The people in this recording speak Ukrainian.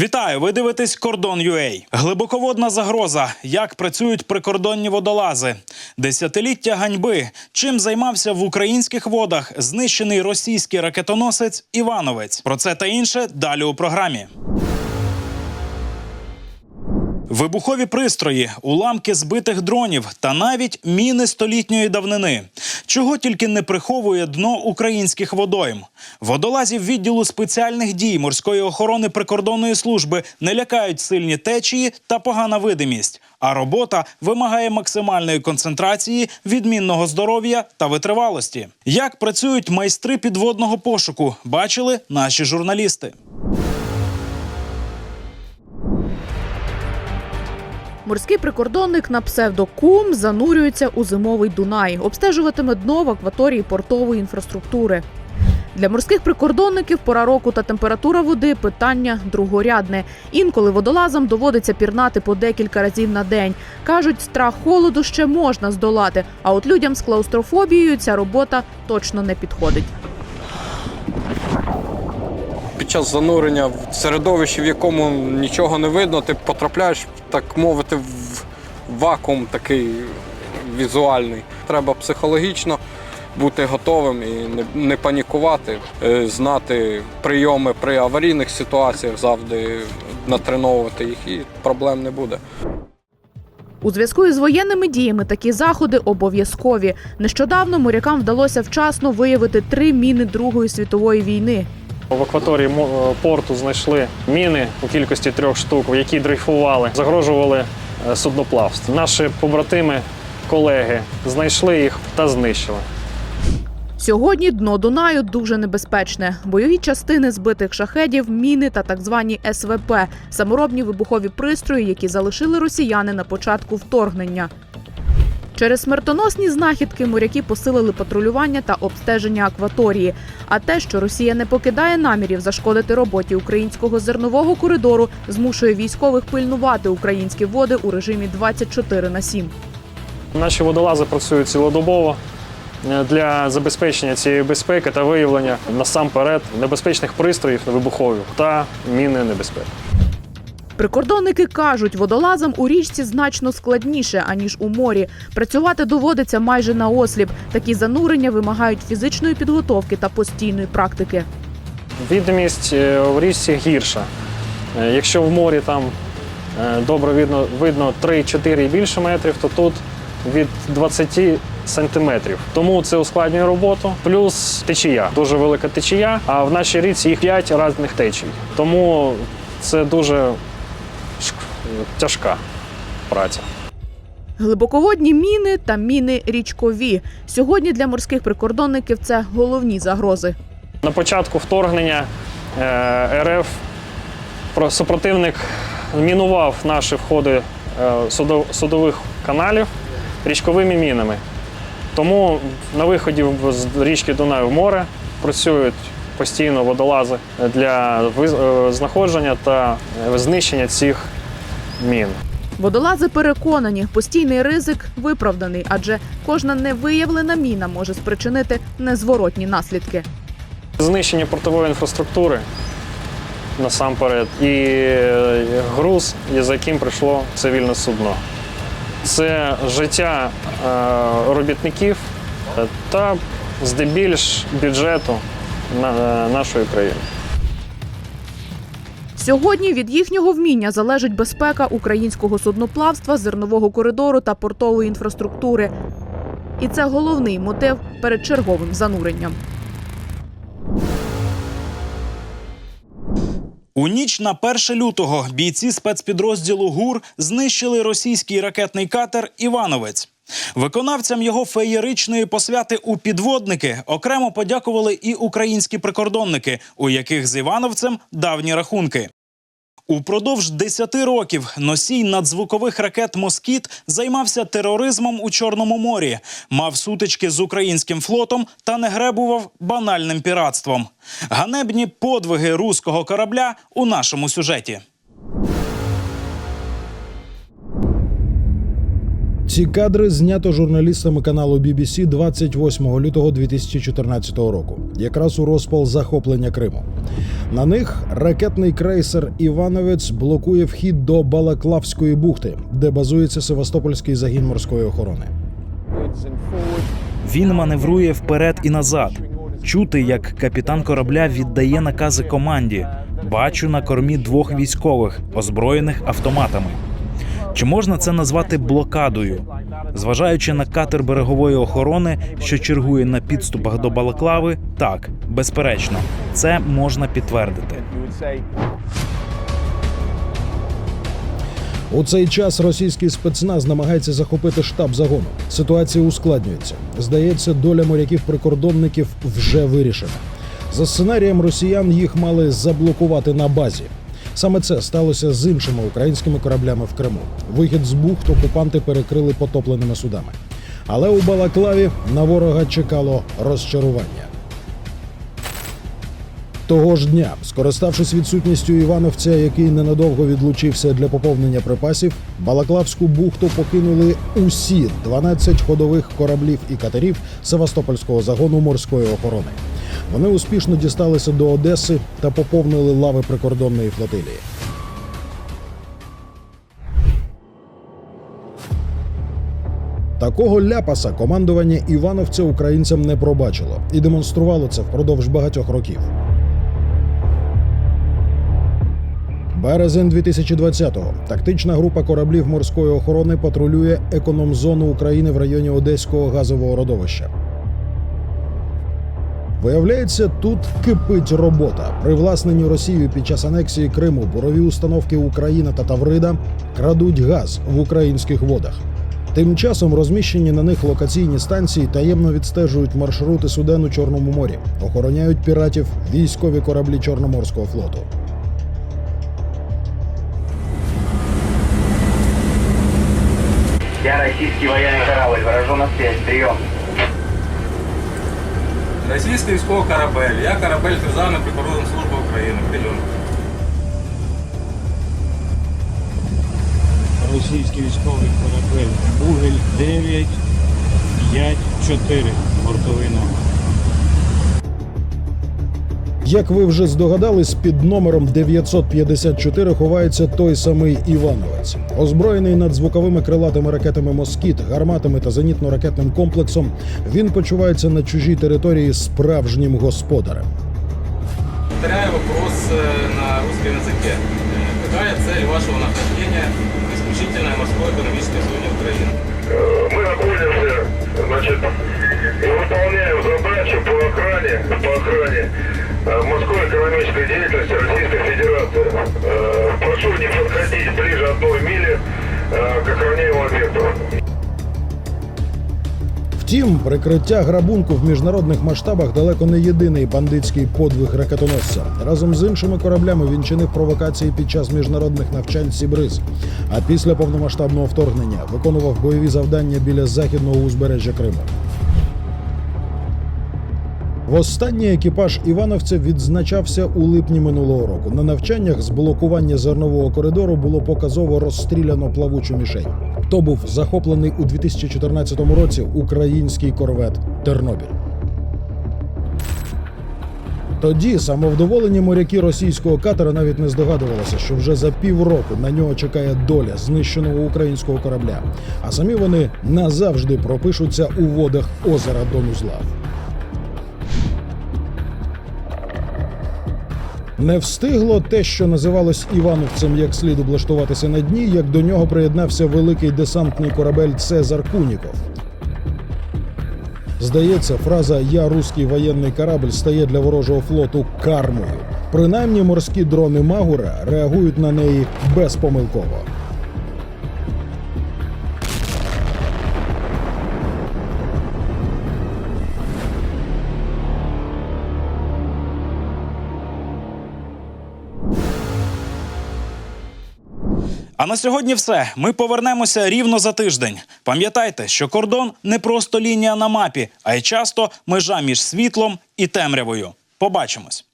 Вітаю! Ви дивитесь Кордон UA. Глибоководна загроза. Як працюють прикордонні водолази? Десятиліття ганьби. Чим займався в українських водах знищений російський ракетоносець Івановець? Про це та інше далі у програмі. Вибухові пристрої, уламки збитих дронів та навіть міни столітньої давнини. Чого тільки не приховує дно українських водойм. Водолазів відділу спеціальних дій морської охорони прикордонної служби не лякають сильні течії та погана видимість. А робота вимагає максимальної концентрації, відмінного здоров'я та витривалості. Як працюють майстри підводного пошуку, бачили наші журналісти. Морський прикордонник на псевдокум занурюється у зимовий Дунай, обстежуватиме дно в акваторії портової інфраструктури. Для морських прикордонників пора року та температура води питання другорядне. Інколи водолазам доводиться пірнати по декілька разів на день. кажуть, страх холоду ще можна здолати. А от людям з клаустрофобією ця робота точно не підходить. Час занурення в середовище, в якому нічого не видно, ти потрапляєш, так мовити, в вакуум такий візуальний. Треба психологічно бути готовим і не, не панікувати, е, знати прийоми при аварійних ситуаціях, завжди натреновувати їх, і проблем не буде. У зв'язку із воєнними діями такі заходи обов'язкові. Нещодавно морякам вдалося вчасно виявити три міни Другої світової війни. В акваторії мо- порту знайшли міни у кількості трьох штук, які дрейфували, загрожували е, судноплавству. Наші побратими, колеги знайшли їх та знищили. Сьогодні дно Дунаю дуже небезпечне. Бойові частини збитих шахедів, міни та так звані СВП – саморобні вибухові пристрої, які залишили росіяни на початку вторгнення. Через смертоносні знахідки моряки посилили патрулювання та обстеження акваторії. А те, що Росія не покидає намірів зашкодити роботі українського зернового коридору, змушує військових пильнувати українські води у режимі 24 на 7. Наші водолази працюють цілодобово е, для забезпечення цієї безпеки та виявлення насамперед небезпечних пристроїв вибухових та міни небезпеки. Прикордонники кажуть, водолазам у річці значно складніше аніж у морі. Працювати доводиться майже на осліп. Такі занурення вимагають фізичної підготовки та постійної практики. Відомість е, в річці гірша. Е, Якщо в морі там е, добре видно, видно 3-4 і більше метрів, то тут від 20 сантиметрів. Тому це ускладнює роботу. Плюс течія. Дуже велика течія, а в нашій річці їх 5 різних течій. Тому це дуже тяжка праця. Глибоководні міни та міни річкові. Сьогодні для морських прикордонників це головні загрози. На початку вторгнення е, РФ супротивник мінував наші входи е, судових каналів річковими мінами. Тому на виході з річки Дунай в море працюють постійно водолази для е, знаходження та знищення цих мін. Водолази переконані, постійний ризик виправданий, адже кожна невиявлена міна може спричинити незворотні наслідки. Знищення портової інфраструктури насамперед і е, груз, за яким прийшло цивільне судно. Це життя е, робітників е, та здебільш бюджету на- нашої країни. Сьогодні від їхнього вміння залежить безпека українського судноплавства, зернового коридору та портової інфраструктури. І це головний мотив перед черговим зануренням. У ніч на 1 лютого бійці спецпідрозділу ГУР знищили російський ракетний катер Івановець. Виконавцям його феєричної посвяти у підводники окремо подякували і українські прикордонники, у яких з Івановцем давні рахунки. Упродовж 10 років носій надзвукових ракет Москіт займався тероризмом у Чорному морі, мав сутички з українським флотом та не гребував банальним піратством. Ганебні подвиги руського корабля у нашому сюжеті. Ці кадри знято журналістами каналу BBC 28 лютого 2014 року, якраз у розпал захоплення Криму. На них ракетний крейсер Івановець блокує вхід до Балаклавської бухти, де базується Севастопольський загін морської охорони. Він маневрує вперед і назад. Чути, як капітан корабля віддає накази команді. Бачу на кормі двох військових, озброєних автоматами. Чи можна це назвати блокадою? Зважаючи на катер берегової охорони, що чергує на підступах до Балаклави, так, безперечно, це можна підтвердити. У цей час російський спецназ намагається захопити штаб загону. Ситуація ускладнюється. Здається, доля моряків-прикордонників вже вирішена. За сценарієм росіян їх мали заблокувати на базі. Саме це сталося з іншими українськими кораблями в Криму. Вихід з бухт окупанти перекрили потопленими судами. Але у Балаклаві на ворога чекало розчарування. Того ж дня, скориставшись відсутністю Івановця, який ненадовго відлучився для поповнення припасів, Балаклавську бухту покинули усі 12 ходових кораблів і катерів Севастопольського загону морської охорони. Вони успішно дісталися до Одеси та поповнили лави прикордонної флотилії. Такого ляпаса командування Івановця українцям не пробачило і демонструвало це впродовж багатьох років. Березень 2020-го. Тактична група кораблів морської охорони патрулює економзону України в районі Одеського газового родовища. Виявляється, тут кипить робота. Привласнені Росією під час анексії Криму бурові установки Україна та Таврида крадуть газ в українських водах. Тим часом розміщені на них локаційні станції таємно відстежують маршрути суден у Чорному морі, охороняють піратів військові кораблі Чорноморського флоту. Я российский военный корабль. Выражу на связь. Прием. Російський військовий корабель. Я корабель Державної прикордонної служби України. Пільонка. російський військовий корабель Бугель 9 5 4 бортовий номер. Як ви вже здогадались, під номером 954 ховається той самий Івановець, озброєний надзвуковими крилатими ракетами Москіт, гарматами та зенітно-ракетним комплексом. Він почувається на чужій території справжнім господарем. Повторяю вопрос э, на русском языке. Э, Какая цель вашего нахождения в исключительной морской экономической зоне Украины? Мы находимся, значит, и выполняем задачу по охране, по охране э, морской экономической деятельности Российской Федерации. Э, Прошу не подходить ближе одной мили э, к охраняемому объекту. Втім, прикриття грабунку в міжнародних масштабах далеко не єдиний бандитський подвиг ракетоносця. Разом з іншими кораблями він чинив провокації під час міжнародних навчань Сібриз. А після повномасштабного вторгнення виконував бойові завдання біля західного узбережжя Криму. Востаннє екіпаж Івановця відзначався у липні минулого року. На навчаннях з блокування зернового коридору було показово розстріляно плавучу мішень. То був захоплений у 2014 році український корвет Тернопіль. Тоді самовдоволені моряки російського катера навіть не здогадувалися, що вже за півроку на нього чекає доля знищеного українського корабля, а самі вони назавжди пропишуться у водах озера Донузлав. Не встигло те, що називалось Івановцем як слід облаштуватися на дні, як до нього приєднався великий десантний корабель Цезар Куніков. Здається, фраза Я руський воєнний корабль стає для ворожого флоту кармою. Принаймні морські дрони Магура реагують на неї безпомилково. А на сьогодні все. Ми повернемося рівно за тиждень. Пам'ятайте, що кордон не просто лінія на мапі, а й часто межа між світлом і темрявою. Побачимось.